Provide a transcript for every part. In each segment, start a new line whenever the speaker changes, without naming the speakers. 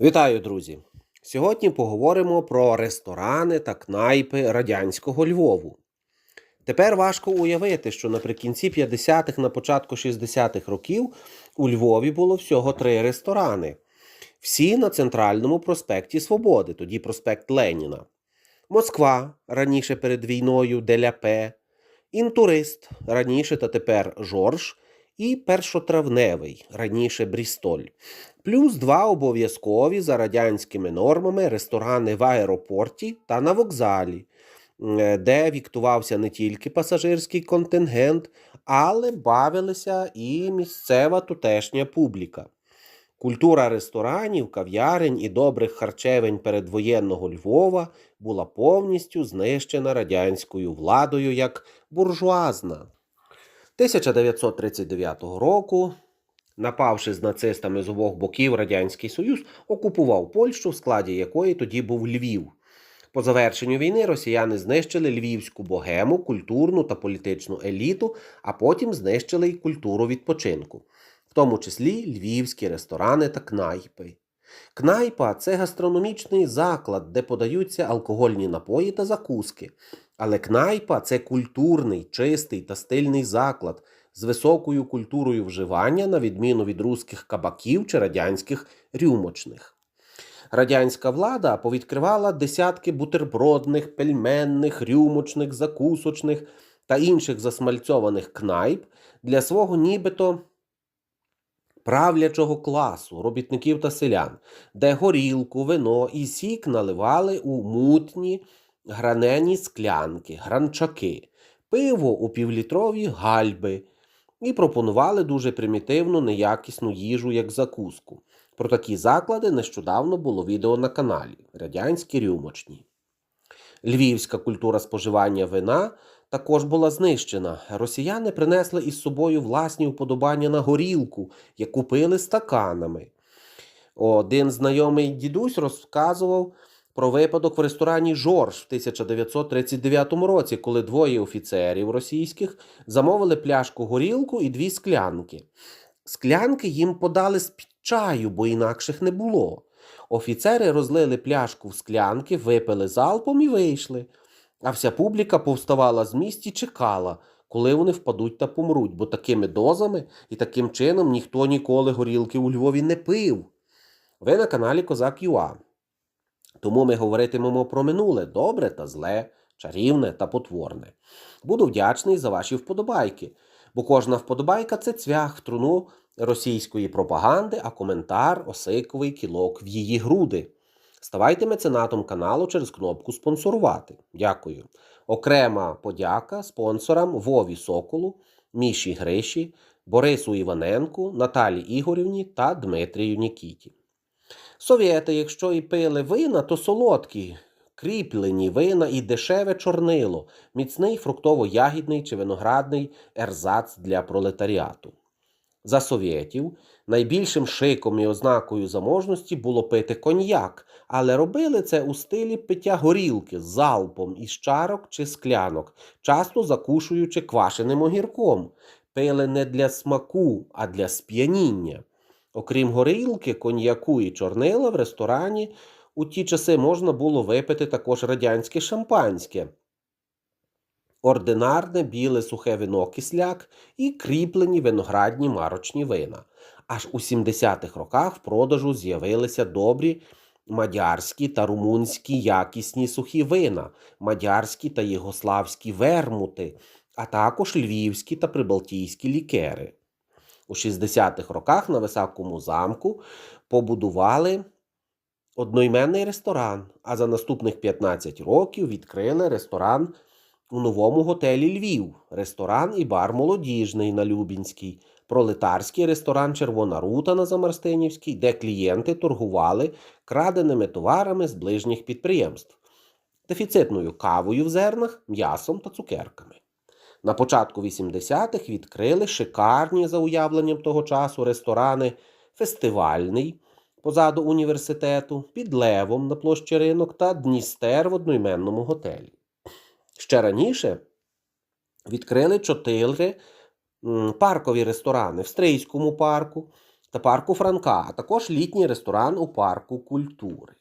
Вітаю, друзі! Сьогодні поговоримо про ресторани та кнайпи радянського Львову. Тепер важко уявити, що наприкінці 50-х, на початку 60-х років у Львові було всього три ресторани. Всі на центральному проспекті Свободи, тоді проспект Леніна. Москва, раніше перед війною Деляпе, Інтурист, раніше та тепер Жорж, і Першотравневий, раніше Брістоль. Плюс два обов'язкові за радянськими нормами ресторани в аеропорті та на вокзалі, е, де віктувався не тільки пасажирський контингент, але бавилася і місцева тутешня публіка. Культура ресторанів, кав'ярень і добрих харчевень передвоєнного Львова була повністю знищена радянською владою як буржуазна. 1939 року, напавши з нацистами з обох боків, Радянський Союз окупував Польщу, в складі якої тоді був Львів. По завершенню війни росіяни знищили львівську богему, культурну та політичну еліту, а потім знищили й культуру відпочинку, в тому числі львівські ресторани та кнайпи. Кнайпа це гастрономічний заклад, де подаються алкогольні напої та закуски. Але кнайпа це культурний, чистий та стильний заклад з високою культурою вживання, на відміну від руських кабаків чи радянських рюмочних. Радянська влада повідкривала десятки бутербродних, пельменних, рюмочних, закусочних та інших засмальцьованих кнайп для свого нібито правлячого класу, робітників та селян, де горілку, вино і сік наливали у мутні гранені склянки, гранчаки, пиво у півлітрові гальби і пропонували дуже примітивну неякісну їжу як закуску. Про такі заклади нещодавно було відео на каналі Радянські рюмочні. Львівська культура споживання вина також була знищена. Росіяни принесли із собою власні уподобання на горілку, яку пили стаканами. Один знайомий дідусь розказував про випадок в ресторані Жорж в 1939 році, коли двоє офіцерів російських замовили пляшку горілку і дві склянки. Склянки їм подали з під чаю, бо інакших не було. Офіцери розлили пляшку в склянки, випили залпом і вийшли. А вся публіка повставала з місць і чекала, коли вони впадуть та помруть, бо такими дозами і таким чином ніхто ніколи горілки у Львові не пив. Ви на каналі Козак Юа. Тому ми говоритимемо про минуле добре та зле, чарівне та потворне. Буду вдячний за ваші вподобайки, бо кожна вподобайка це цвях в труну російської пропаганди, а коментар осиковий кілок в її груди. Ставайте меценатом каналу через кнопку спонсорувати. Дякую. Окрема подяка спонсорам Вові Соколу, Міші Гриші, Борису Іваненку, Наталі Ігорівні та Дмитрію Нікіті. Совєти, якщо і пили вина, то солодкі, кріплені вина і дешеве чорнило, міцний фруктово-ягідний чи виноградний ерзац для пролетаріату. За совєтів найбільшим шиком і ознакою заможності було пити коньяк, але робили це у стилі пиття горілки з залпом із чарок чи склянок, часто закушуючи квашеним огірком. Пили не для смаку, а для сп'яніння. Окрім горілки, коньяку і чорнила в ресторані у ті часи можна було випити також радянське шампанське, ординарне біле сухе вино кисляк і кріплені виноградні марочні вина. Аж у 70-х роках в продажу з'явилися добрі мадярські та румунські якісні сухі вина, мадярські та єгославські вермути, а також львівські та прибалтійські лікери. У 60-х роках на Високому замку побудували одноіменний ресторан, а за наступних 15 років відкрили ресторан у новому готелі Львів, ресторан і бар Молодіжний на Любінській, пролетарський ресторан Червона Рута на Замарстинівській, де клієнти торгували краденими товарами з ближніх підприємств, дефіцитною кавою в зернах, м'ясом та цукерками. На початку 80-х відкрили шикарні за уявленням того часу ресторани Фестивальний позаду університету, під Левом на площі ринок та Дністер в одноіменному готелі. Ще раніше відкрили чотири паркові ресторани в Стрийському парку та парку Франка, а також літній ресторан у парку культури.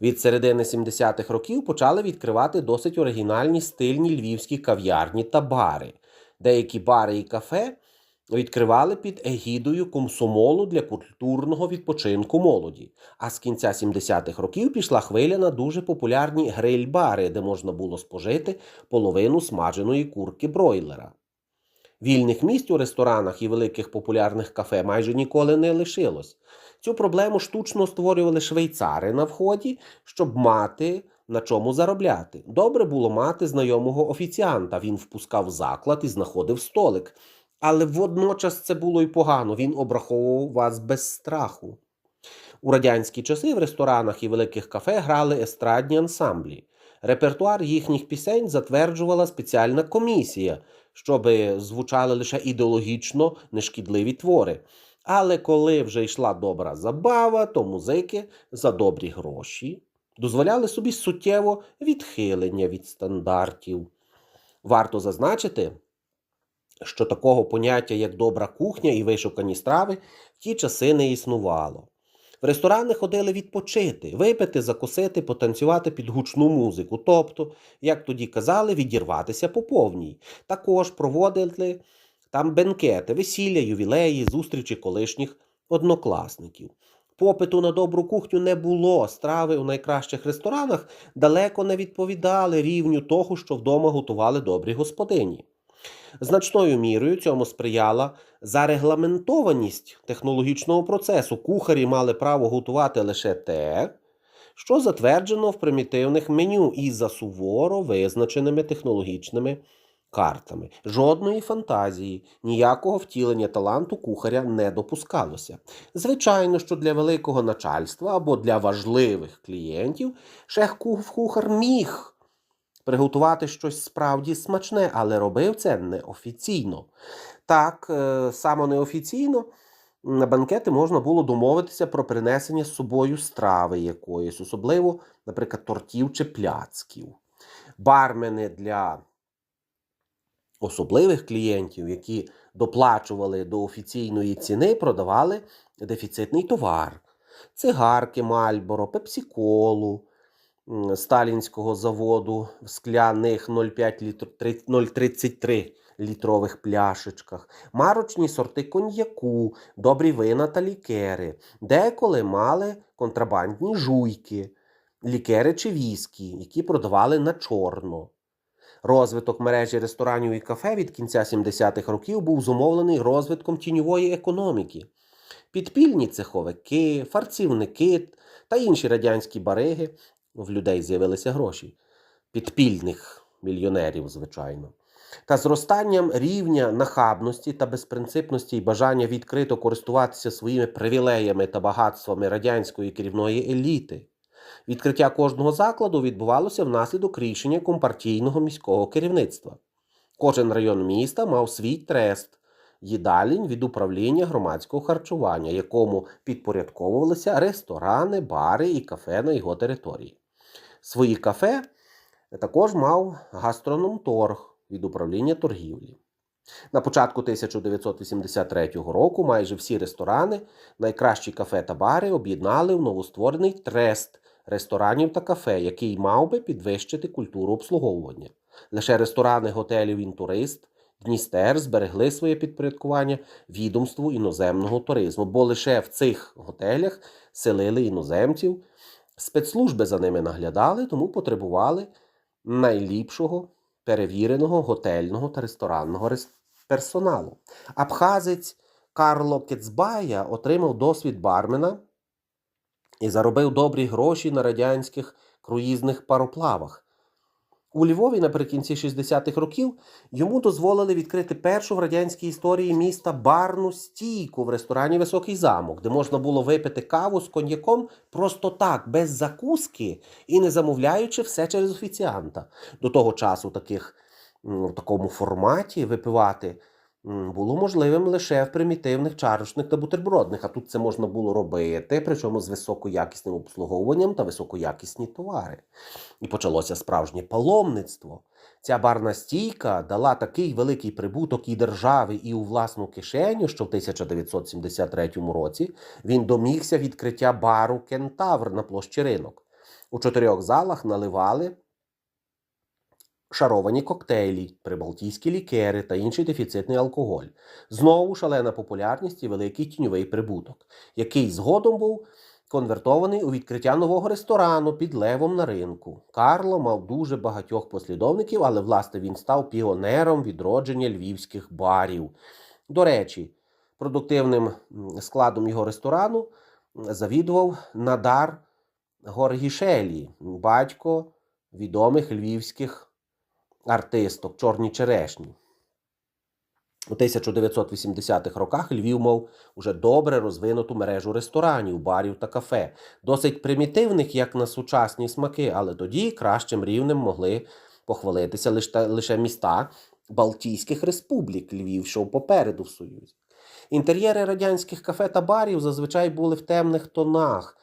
Від середини 70-х років почали відкривати досить оригінальні стильні львівські кав'ярні та бари. Деякі бари і кафе відкривали під егідою комсомолу для культурного відпочинку молоді. А з кінця 70-х років пішла хвиля на дуже популярні гриль-бари, де можна було спожити половину смаженої курки бройлера. Вільних місць у ресторанах і великих популярних кафе майже ніколи не лишилось. Цю проблему штучно створювали швейцари на вході, щоб мати на чому заробляти. Добре було мати знайомого офіціанта. Він впускав заклад і знаходив столик. Але водночас це було й погано. Він обраховував вас без страху. У радянські часи в ресторанах і великих кафе грали естрадні ансамблі. Репертуар їхніх пісень затверджувала спеціальна комісія, щоб звучали лише ідеологічно нешкідливі твори. Але коли вже йшла добра забава, то музики за добрі гроші дозволяли собі суттєво відхилення від стандартів. Варто зазначити, що такого поняття, як добра кухня і вишукані страви, в ті часи не існувало. В ресторани ходили відпочити, випити, закусити, потанцювати під гучну музику, тобто, як тоді казали, відірватися по повній. Також проводили там бенкети, весілля, ювілеї, зустрічі колишніх однокласників. Попиту на добру кухню не було. Страви у найкращих ресторанах далеко не відповідали рівню того, що вдома готували добрі господині. Значною мірою цьому сприяла зарегламентованість технологічного процесу. Кухарі мали право готувати лише те, що затверджено в примітивних меню і за суворо визначеними технологічними картами. Жодної фантазії, ніякого втілення таланту кухаря не допускалося. Звичайно, що для великого начальства або для важливих клієнтів шеф-кухар міг приготувати щось справді смачне, але робив це неофіційно. Так, е, само неофіційно на банкети можна було домовитися про принесення з собою страви якоїсь, особливо, наприклад, тортів чи пляцків. Бармени для особливих клієнтів, які доплачували до офіційної ціни, продавали дефіцитний товар. Цигарки Мальборо, пепсіколу, сталінського заводу в скляних 0,5 літр, 0,33 літрових пляшечках, марочні сорти коньяку, добрі вина та лікери, деколи мали контрабандні жуйки, лікери чи віскі, які продавали на чорно. Розвиток мережі ресторанів і кафе від кінця 70-х років був зумовлений розвитком тіньової економіки. Підпільні цеховики, фарцівники та інші радянські бариги в людей з'явилися гроші. Підпільних мільйонерів, звичайно. Та зростанням рівня нахабності та безпринципності і бажання відкрито користуватися своїми привілеями та багатствами радянської керівної еліти. Відкриття кожного закладу відбувалося внаслідок рішення компартійного міського керівництва. Кожен район міста мав свій трест їдалень від управління громадського харчування, якому підпорядковувалися ресторани, бари і кафе на його території. Свої кафе також мав гастрономторг від управління торгівлі. На початку 1983 року майже всі ресторани, найкращі кафе та бари об'єднали в новостворений трест ресторанів та кафе, який мав би підвищити культуру обслуговування. Лише ресторани готелів «Інтурист», Дністер зберегли своє підпорядкування відомству іноземного туризму, бо лише в цих готелях селили іноземців, спецслужби за ними наглядали, тому потребували найліпшого перевіреного готельного та ресторанного персоналу. Абхазець Карло Кецбая отримав досвід бармена і заробив добрі гроші на радянських круїзних пароплавах. У Львові наприкінці 60-х років йому дозволили відкрити першу в радянській історії міста барну стійку в ресторані Високий замок, де можна було випити каву з коньяком просто так, без закуски і не замовляючи все через офіціанта. До того часу таких в такому форматі випивати було можливим лише в примітивних чарочних та бутербродних, а тут це можна було робити, причому з високоякісним обслуговуванням та високоякісні товари. І почалося справжнє паломництво. Ця барна стійка дала такий великий прибуток і держави, і у власну кишеню, що в 1973 році він домігся відкриття бару Кентавр на площі ринок. У чотирьох залах наливали шаровані коктейлі, прибалтійські лікери та інший дефіцитний алкоголь. Знову шалена популярність і великий тіньовий прибуток, який згодом був конвертований у відкриття нового ресторану під левом на ринку. Карло мав дуже багатьох послідовників, але власне він став піонером відродження львівських барів. До речі, продуктивним складом його ресторану завідував Надар Горгішелі, батько відомих львівських артисток Чорні черешні. У 1980-х роках Львів мав уже добре розвинуту мережу ресторанів, барів та кафе, досить примітивних, як на сучасні смаки, але тоді кращим рівнем могли похвалитися лише, міста Балтійських республік. Львів йшов попереду в Союзі. Інтер'єри радянських кафе та барів зазвичай були в темних тонах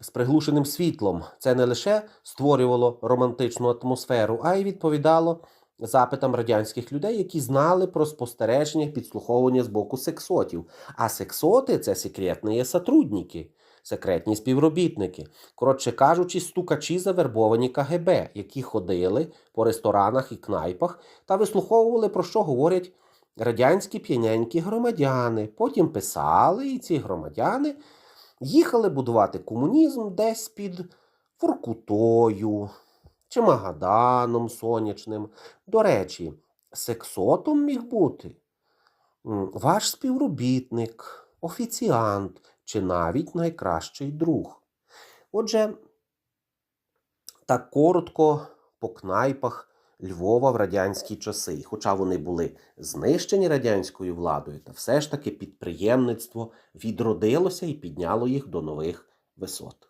з приглушеним світлом. Це не лише створювало романтичну атмосферу, а й відповідало запитам радянських людей, які знали про спостереження, підслуховування з боку сексотів. А сексоти це секретні сотрудники, секретні співробітники. Коротше кажучи, стукачі завербовані КГБ, які ходили по ресторанах і кнайпах та вислуховували, про що говорять радянські п'яненькі громадяни. Потім писали, і ці громадяни їхали будувати комунізм десь під Воркутою чи Магаданом сонячним. До речі, сексотом міг бути ваш співробітник, офіціант чи навіть найкращий друг. Отже, так коротко по кнайпах Львова в радянські часи. І Хоча вони були знищені радянською владою, та все ж таки підприємництво відродилося і підняло їх до нових висот.